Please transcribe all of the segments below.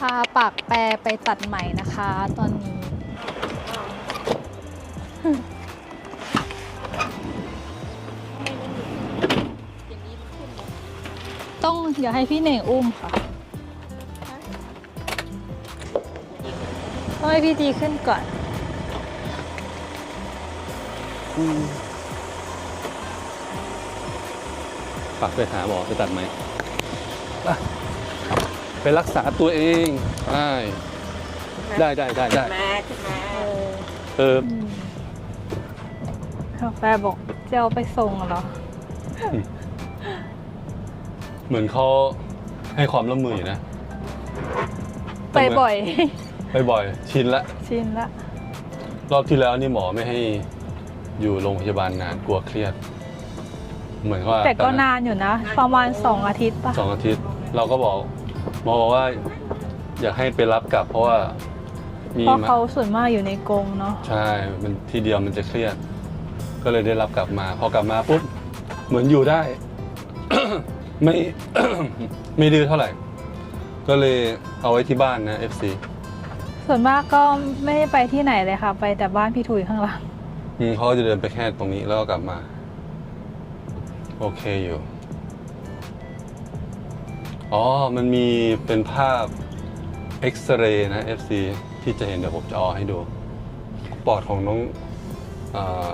พาปากแปรไปตัดใหม่นะคะ ตอนนี้ ต้องเดี๋ยวให้พี่เหน่งอุ้มค่ะต้องให้พี่ดีขึ้นก่อนฝากไปหาหมอไปตัดไหมอะ ไปรักษาตัวเองได้ได้ได้ได้ได้มาขึ้นมาเอออืมกาแฟบอกจะเอาไปส่งเหรอ เหมือนเขาให้ความร่วมมืออยู่นะไปบ่อย ไปบ่อย ชินละ ชินละ รอบที่แล้วนี่หมอไม่ให้อยู่โรงพยาบาลนานกลัวเครียด เหมือนว่าแต่ก็อนนานอยู่นะ ประมาณสองอาทิตย์ปะสองอาทิตย์ เราก็บอก หมอบอกว่า อยากให้ไปรับกลับเพราะว่ามีเพราะมาเขาส่วนมากอยู่ในกรงเนาะใช่ มันทีเดียวมันจะเครียด ก็เลยได้รับกลับมา พอกลับมาปุ๊บเหมือนอยู่ได้ ไม่ ไม่ดื้อเท่าไหร่ ก็เลยเอาไว้ที่บ้านนะ FC ส่วนมากก็ไม่ได้ไปที่ไหนเลยค่ะ ไปแต่บ้านพี่ถุยข้างหลัง อืมเขาก็จะเดินไปแค่ตรงนี้แล้วก็กลับมา โอเคอยู่ อ๋อ มันมีเป็นภาพเอ็กซเรย์นะ FC ที่จะเห็นเดี๋ยวผมจะเอาให้ดู ปอดของน้องอา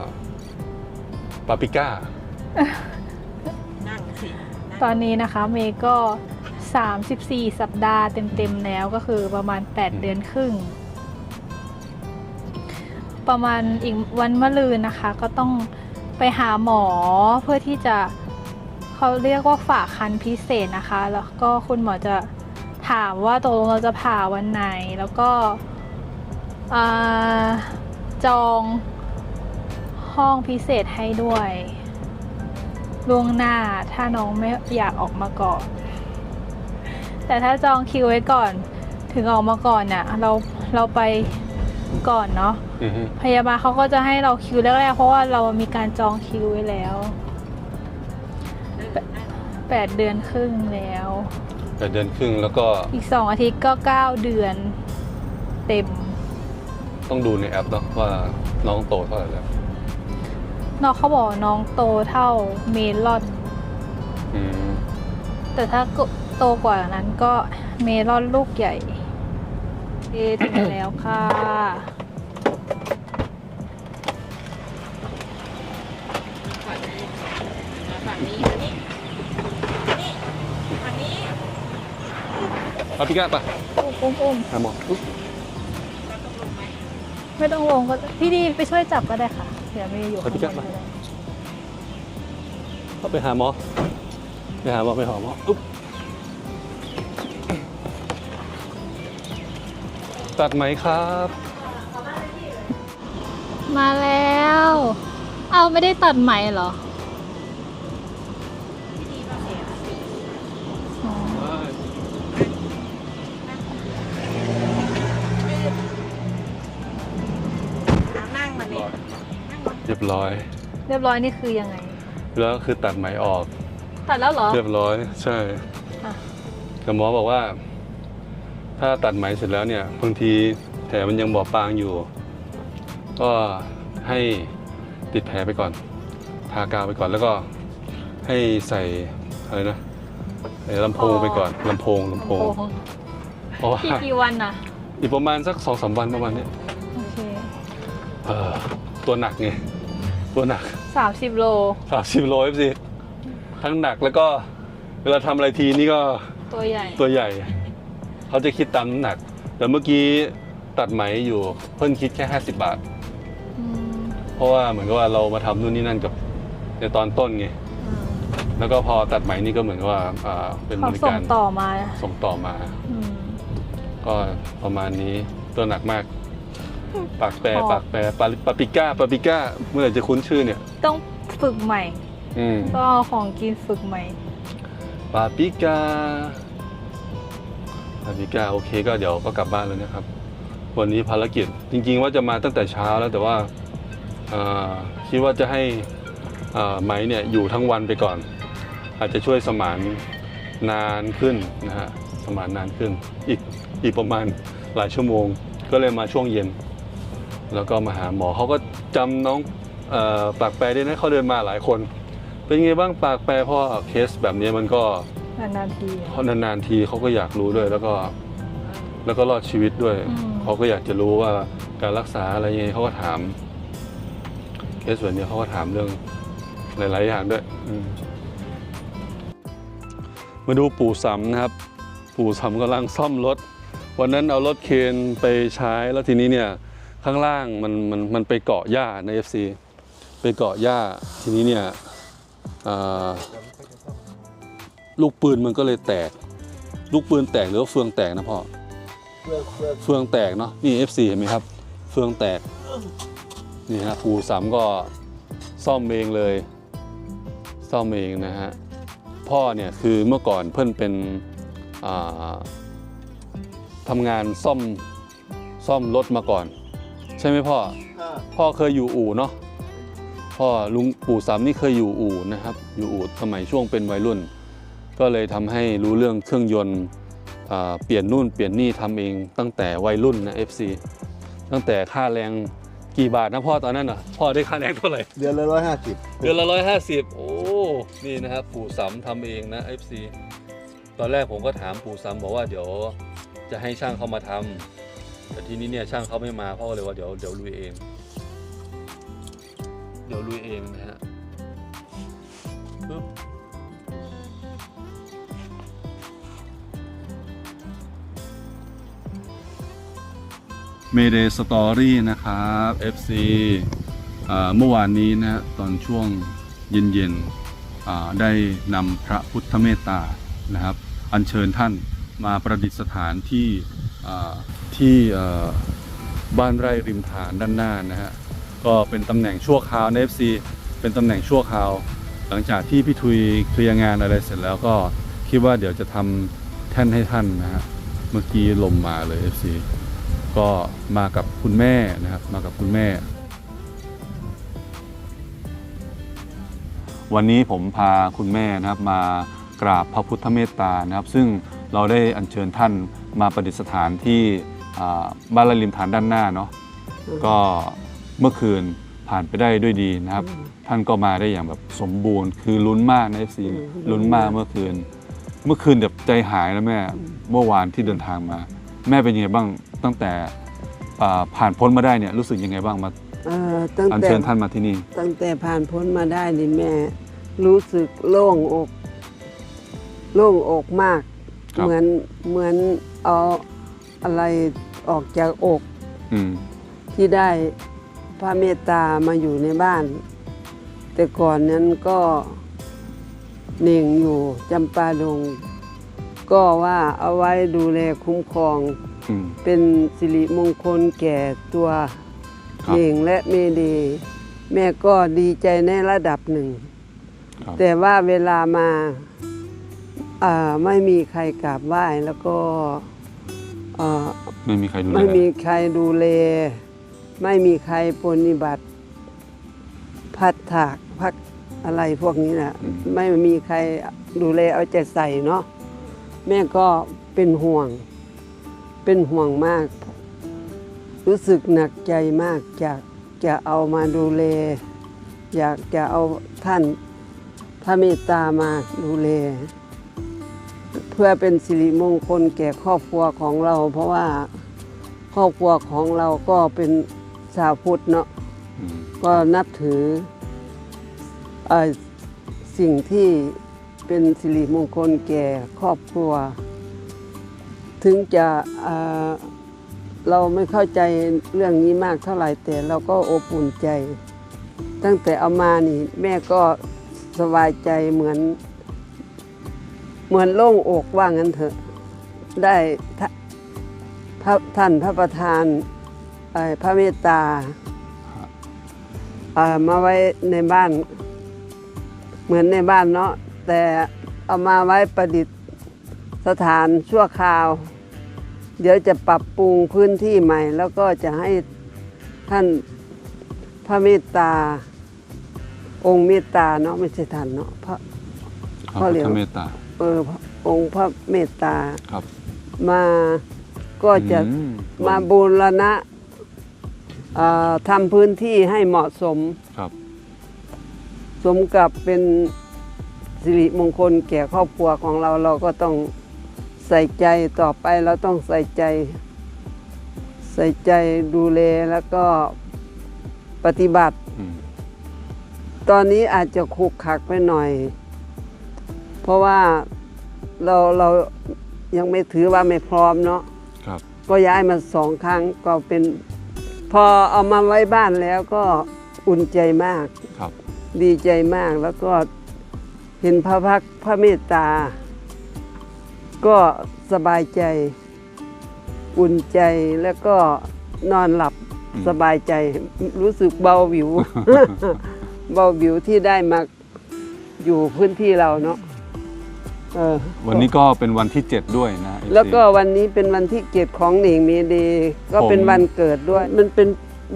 ปาปิก้า นั่งสิงตอนนี้นะคะเมย์ก็ 34 สัปดาห์เต็มๆแล้วก็คือประมาณ 8 เดือนครึ่ง ประมาณอีกวันมะรืนนะคะ ก็ต้องไปหาหมอเพื่อที่จะ เขาเรียกว่าฝากคันพิเศษนะคะ แล้วก็คุณหมอจะถามว่าตกลงเราจะผ่าวันไหน แล้วก็อ่าจองห้องพิเศษให้ด้วยล่วงหน้าถ้าน้องไม่อยากออกมาก่อน แต่ถ้าจองคิวไว้ก่อน ถึงออกมาก่อนเนี่ยเราเราไปก่อนเนาะอือฮึพยาบาลเขาก็จะให้เราคิวแรกๆเพราะว่าเรามีการจองคิวไว้แล้ว 8 เดือนครึ่งแล้ว แปดเดือนครึ่งแล้วก็อีก 2 อาทิตย์ก็ 9 เดือน เต็มต้องดูในแอปเนาะว่าน้องโตเท่าไหร่แล้วน้องเขาบอกน้องโตเท่าเมลอน อืมแต่ถ้าโตกว่านั้นก็เมลอนลูกใหญ่เอถึงแล้วค่ะ ฝั่งนี้มาฝั่งนี้มานี่นี่ฝั่งนี้ ปาปิก้าปะอุ้มอุ้มอุ้มหาหมออุ๊ยเราต้องลงไหมไม่ต้องลงก็พี่ดีไปช่วยจับก็ได้ค่ะเดี๋ยวไม่อยู่ข้างบนก็ได้เข้าไปหาหมอ ไปหาหมอไปหาหมออุ๊บตัดไหมครับ มาแล้ว เอาไม่ได้ตัดไหมเหรออ๋อ รียบร้อย เรียบร้อยนี่คือยังไง แล้วคือตัดไหมออก ตัดแล้วเหรอ เรียบร้อยใช่อะ แต่หมอบอกว่า ถ้าตัดไหมเสร็จแล้วเนี่ยบางทีแผลมันยังบอบบางอยู่ ก็ให้ติดแผลไปก่อน ทากาวไปก่อนแล้วก็ให้ใส่อะไรนะไอ้ลำโพงไปก่อนลำโพงลำโพงโอ้โหเพราะว่ากี่กี่วันน่ะ อีกประมาณสักสองสามวันประมาณเนี้ยโอเค เออตัวหนักไง ตัวหนักสามสิบโลสามสิบโลเอฟซีทั้งหนักแล้วก็เวลาทำอะไรทีนี่ก็ตัวใหญ่ ตัวใหญ่ เขาจะคิดตามน้ำหนัก แต่เมื่อกี้ตัดไหมอยู่เพิ่นคิดแค่ 50 บาท อืมเพราะว่าเหมือนกับว่าเรามาทำนู่นนี่นั่นกับในตอนต้นไง อืมแล้วก็พอตัดไหมนี่ก็เหมือนกับว่าอ่าเป็นบเขาริส่กางรต่อมาส่งต่อมา อืมก็ประมาณนี้ตัวหนักมาก ปากแปรพอปากแปรปาปาปิก้าปาปิก้าเมื่อไหร่จะคุ้นชื่อเนี่ย ต้องฝึกใหม่อืมต้องเอาของกินฝึกใหม่ ปาปิก้าปาปิก้าโอเคก็เดี๋ยวก็กลับบ้านแล้วนะครับ วันนี้ภารกิจจริง ๆ ว่าจะมาตั้งแต่เช้าแล้วแต่ว่าเอ่อคิดว่าจะให้เอ่อไหมเนี่ยอยู่ทั้งวันไปก่อน อาจจะช่วยสมานนานขึ้นนะฮะสมานนานขึ้น อีกอีกประมาณหลายชั่วโมง ก็เลยมาช่วงเย็น แล้วก็มาหาหมอเขาก็จำน้องเออปากแปรได้นะเขาเดินมาหลายคน เป็นไงบ้างปากแปรเพราะว่าเคสแบบนี้มันก็นานๆทีเพราะนานๆทีเขาก็อยากรู้ด้วยแล้วก็ แล้วก็รอดชีวิตด้วยอืมเขาก็อยากจะรู้ว่าการรักษาอะไรยังไงเขาก็ถามเคสแบบนี้เขาก็ถามเรื่องหลาย ๆ อย่างด้วยอืมมาดูปู่สำนะครับ ปู่สำกำลังซ่อมรถ วันนั้นเอารถเคนไปใช้แล้วทีนี้เนี่ย ข้างล่างมันมันมันไปเกาะหญ้าใน FC ไปเกาะหญ้าทีนี้เนี่ยลูกปืนมันก็เลยแตก ลูกปืนแตกหรือว่าเฟืองแตกนะพ่อเฟืองแตกเนาะนี่ F4 เห็นไหมครับ เฟืองแตกนี่ฮะปู่สามก็ซ่อมเองเลย ซ่อมเองนะฮะพ่อเนี่ยคือเมื่อก่อนเพื่อนเป็นทำงานซ่อมซ่อมรถมาก่อน ใช่ไหมพ่ออ่าพ่อเคยอยู่อู่เนาะพ่อลุงปู่สามนี่เคยอยู่อู่นะครับ อยู่อู่สมัยช่วงเป็นวัยรุ่น ก็เลยทำให้รู้เรื่องเครื่องยนต์อ่าเปลี่ยนนู่นเปลี่ยนนี่ทำเองตั้งแต่วัยรุ่นนะ FC ตั้งแต่ค่าแรงกี่บาทนะพ่อตอนนั้นอะพ่อได้ค่าแรงเท่าไหร่ เดือนละร้อยห้าสิบเดือนละร้อยห้าสิบโอ้ นี่นะครับ ปู่สำทำเองนะ FC ตอนแรกผมก็ถามปู่สำบอกว่าเดี๋ยวจะให้ช่างเขามาทำ แต่ทีนี้เนี่ยช่างเขาไม่มาพ่อก็เลยว่าเดี๋ยวเดี๋ยวลุยเอง เดี๋ยวลุยเองนะฮะปึ๊บเมเดสตอรี่นะครับ FC อ่าเมื่อวานนี้นะฮะตอนช่วงเย็นๆอ่าได้นำพระพุทธเมตตานะครับ อัญเชิญท่านมาประดิษฐานที่อ่า ที่บ้านไร่ริมฐานด้านหน้านะฮะก็เป็นตำแหน่งชั่วคราวใน FC เป็นตำแหน่งชั่วคราว หลังจากที่พี่ทุยเคลียร์งานอะไรเสร็จแล้วก็คิดว่าเดี๋ยวจะทำแท่นให้ท่านนะฮะเมื่อกี้ลมมาเลย FC ก็มากับคุณแม่นะครับมากับคุณแม่ วันนี้ผมพาคุณแม่นะครับมากราบพระพุทธเมตตานะครับ ซึ่งเราได้อัญเชิญท่านมาประดิษฐานที่ บ้านละริมฐานด้านหน้าเนาะก็เมื่อคืนผ่านไปได้ด้วยดีนะครับ ท่านก็มาได้อย่างแบบสมบูรณ์ คือลุ้นมากนะ FC ลุ้นมากเมื่อคืน เมื่อคืนแบบใจหายแล้วแม่เมื่อวานที่เดินทางมา แม่เป็นยังไงบ้างตั้งแต่อ่าผ่านพ้นมาได้เนี่ยรู้สึกยังไงบ้างมาเอ่อตั้งอัญแต่เชิญท่านมาที่นี่ ตั้งแต่ผ่านพ้นมาได้นี่แม่ รู้สึกโล่งอก โล่งอกมากครับเหมือนเหมือนเอา อะไรออกจากอกอืมที่ได้พระเมตตามาอยู่ในบ้าน แต่ก่อนนั้นก็เน่งอยู่จำปาดง ก็ว่าเอาไว้ดูแลคุ้มครอง อืม เป็นสิริมงคลแก่ตัวครับเองและเมเดย์แม่ก็ดีใจในระดับหนึ่ง ครับแต่ว่าเวลามาอ่าไม่มีใครกราบไหว้แล้วก็ อ่าไม่มีใครดูแลไม่มีใครดูแล ไม่มีใครปฏิบัติ พัดถากพักอะไรพวกนี้นะไม่มีใครดูแลเอาใจใส่เนาะแม่ก็เป็นห่วง เป็นห่วงมาก รู้สึกหนักใจมากอยากจะเอามาดูแล อยากจะเอาท่านพระเมตตามาดูแลเพื่อเป็นสิริมงคลแก่ครอบครัวของเรา เพราะว่าครอบครัวของเราก็เป็นชาวพุทธเนาะอืมก็นับถือเอ่อสิ่งที่เป็นสิริมงคลแก่ครอบครัว ถึงจะเอ่อเราไม่เข้าใจเรื่องนี้มากเท่าไหร่แต่เราก็อบอุ่นใจ ตั้งแต่เอามานี่ แม่ก็สบายใจเหมือน เหมือนโล่งอกว่างั้นเถอะ ได้ทะพระท่านพระประธานพระเมตตามาไว้ในบ้าน เหมือนในบ้านเนาะแต่เอามาไว้ประดิษฐานชั่วคราว เดี๋ยวจะปรับปรุงพื้นที่ใหม่ แล้วก็จะให้ท่านพระเมตตา องค์เมตตาเนาะไม่ใช่ท่านเนาะพระพระพ่อเหลียวธเมตตา เออพระองค์พระเมตตาครับ มาก็จะอืมมาบูรณะเอ่อทำพื้นที่ให้เหมาะสม ครับ สมกับเป็นสิริมงคลแก่ครอบครัวของเราเราก็ต้องใส่ใจต่อไปเราต้องใส่ใจ ใส่ใจดูแลแล้วก็ปฏิบัติ อืม ตอนนี้อาจจะขลุกขลักไปหน่อย เพราะว่าเราเรายังไม่ถือว่าไม่พร้อมเนาะครับ ก็ย้ายมาสองครั้งก็เป็น พอเอามาไว้บ้านแล้วก็อุ่นใจมากครับ ดีใจมากแล้วก็เห็นพระพักตร์พระเมตตา ก็สบายใจ อุ่นใจแล้วก็นอนหลับอืมสบายใจรู้สึกเบาหวิว เบาหวิวที่ได้มาอยู่พื้นที่เราเนาะ เออวันนี้ก็เป็นวันที่ 7 ด้วยนะ FC แล้วก็วันนี้เป็นวันที่เกียรติของเหน่งเมเดย์ก็เป็นผมวันเกิดด้วย มันเป็น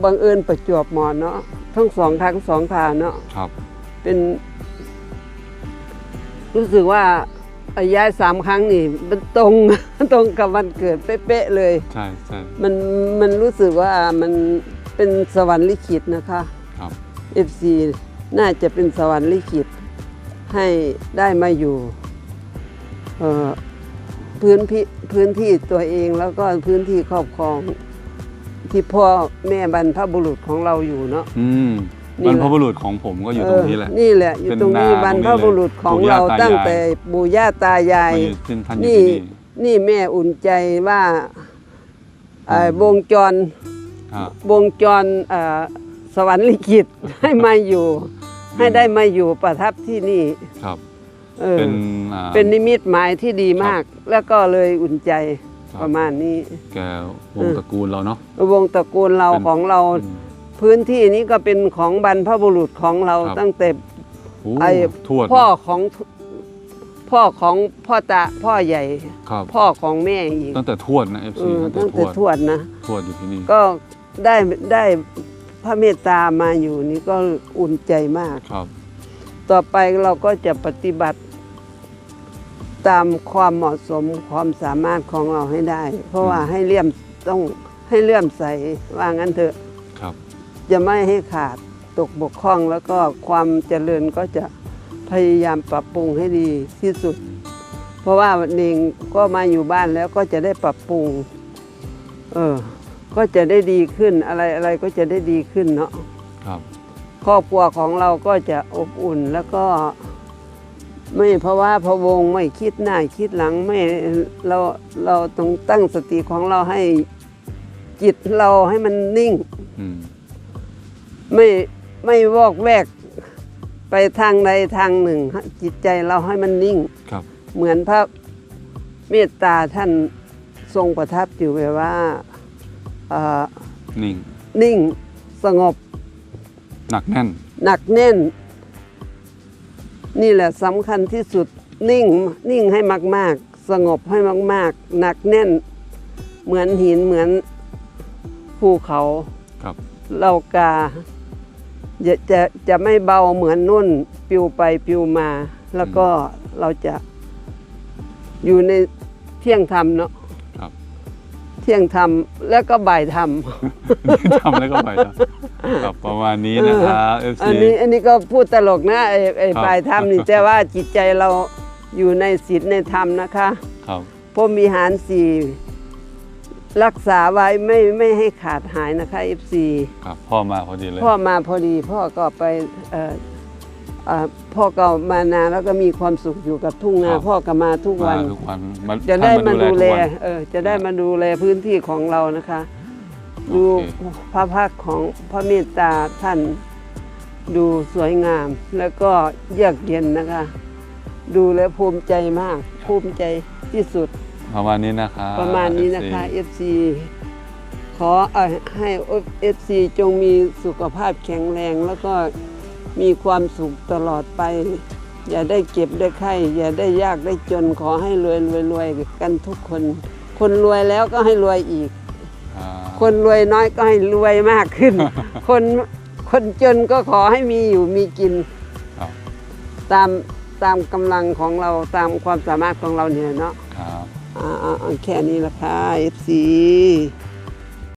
บังเอิญประจวบเหมอนเนาะทั้งสองทั้งสองข่าวเนาะครับ เป็น รู้สึกว่าย้ายสามครั้งนี่ มันตรง ตรงกับวันเกิดเป๊ะๆเลย ใช่ใช่มันมันรู้สึกว่ามันเป็นสวรรค์ลิขิตนะคะ ครับ FC น่าจะเป็นสวรรค์ลิขิตให้ได้มาอยู่เอ่อ พื้นที่พื้นที่ตัวเองแล้วก็พื้นที่ครอบครอง ที่พ่อแม่บรรพบุรุษของเราอยู่เนาะอืมนี่บรแหรละพบุรุษของผมก็อยู่ตรงนี้แหละเออนี่แหละอยู่ตรงนี้เป็นนาบรรพบุรุษของตรงนี้เลยเราปู่ย่าตายายตั้งแต่ปู่ย่าตายายมาอยู่ซึ่งท่านอยู่นี่ที่นี่นี่แม่อุ่นใจว่าเอ่อวงจรอ่าวงจรเอ่อสวรรค์ลิขิตให้มาอยู่ ให้ได้มาอยู่ประทับที่นี่ครับ เออ เป็นอ่า เป็นนิมิตหมายที่ดีมาก แล้วก็เลยอุ่นใจครับ ประมาณนี้ แกวงตระกูลเราเนาะ วงตระกูลเราเป็นของเราอืมพื้นที่นี้ก็เป็นของบรรพบุรุษของเราครับ ตั้งแต่ โอ้ไอ้ ทวดพ่อของพ่อของพ่อตาพ่อใหญ่ ครับ พ่อของแม่อีกตั้งแต่ทวดนะเอ FC อตั้งแต่ตั้งทแต่วดทวดนะ ทวดอยู่ที่นี่ ก็ได้ได้พระเมตตามาอยู่นี่ก็อุ่นใจมาก ครับ ต่อไปเราก็จะปฏิบัติ ตามความเหมาะสมความสามารถของเราให้ได้ เพราะว่าให้เลี่ยมต้องให้เลื่อมใสว่างั้นเถอะครับ จะไม่ให้ขาดตกบกพร่องแล้วก็ความเจริญก็จะพยายามปรับปรุงให้ดีที่สุด เพราะว่าเองก็มาอยู่บ้านแล้วก็จะได้ปรับปรุง เออ ก็จะได้ดีขึ้นอะไรอะไรก็จะได้ดีขึ้นเนาะครับ ครอบครัวของเราก็จะอบอุ่นแล้วก็ ไม่เพราะว่าพะวงไม่คิดหน้าคิดหลังไม่เราเราต้องตั้งสติของเราให้จิตเราให้มันนิ่ง อืมไม่ไม่วอกแวกไปทางใดทางหนึ่ง จิตใจเราให้มันนิ่ง ครับ เหมือนพระเมตตาท่านทรงประทับอยู่แบบว่าเอ่อนิ่ง นิ่งสงบหนักแน่น หนักแน่น นี่แหละสำคัญที่สุดนิ่งนิ่งให้มาก ๆ สงบให้มาก ๆ หนักแน่น เหมือนหินเหมือนภูเขาครับเรากาจะจะจะไม่เบาเหมือนนุ่นปิวไปปิวมา แล้วก็เราจะอยู่ในเที่ยงธรรมเนาะครับเที่ยงธรรมแล้วก็บ่ายธรรมทำแล้วก็ไปแล้วครับประมาณนี้นะครับ FC อันนี้อันนี้ก็พูดตลกนะไอ้ไอ้ครับ บ่ายธรรมนี่แต่ว่าจิตใจเราอยู่ในศีลในธรรมนะคะครับพรหมีหารสี่รักษาไว้ไม่ไม่ให้ขาดหายนะคะ FC ครับพ่อมาพอดีเลยพ่อมาพอดีพ่อก็ไปเอ่อเอ่อ พ่อก็มานานแล้วก็มีความสุขอยู่กับทุ่งนาครับพ่อก็มาทุกมาวันทุกวันมาจะได้มาท่นดูแลทุกวันเออจะได้มาดูแลพื้นที่ของเรานะคะ ดูโอเคพระพักตร์ของพระเมตตาท่านดูสวยงามแล้วก็เยือกเย็นนะคะ ดูแล้วภูมิใจมาก ภูมิใจที่สุด ประมาณนี้นะครับประมาณนี้นะคะ FC FC ขอเอ่อให้ FC จงมีสุขภาพแข็งแรงแล้วก็ มีความสุขตลอดไป อย่าได้เก็บได้ไข้ อย่าได้ยากได้จนขอให้รวยรวยรวยกันทุกคน คนรวยแล้วก็ให้รวยอีก อ่าคนรวยน้อยก็ให้รวยมากขึ้น คนคนจนก็ขอให้มีอยู่มีกิน ครับตามตามกำลังของเราตามความสามารถของเราเนี่ยเนาะครับ อ่าๆๆแค่นี้ละค่ะ FC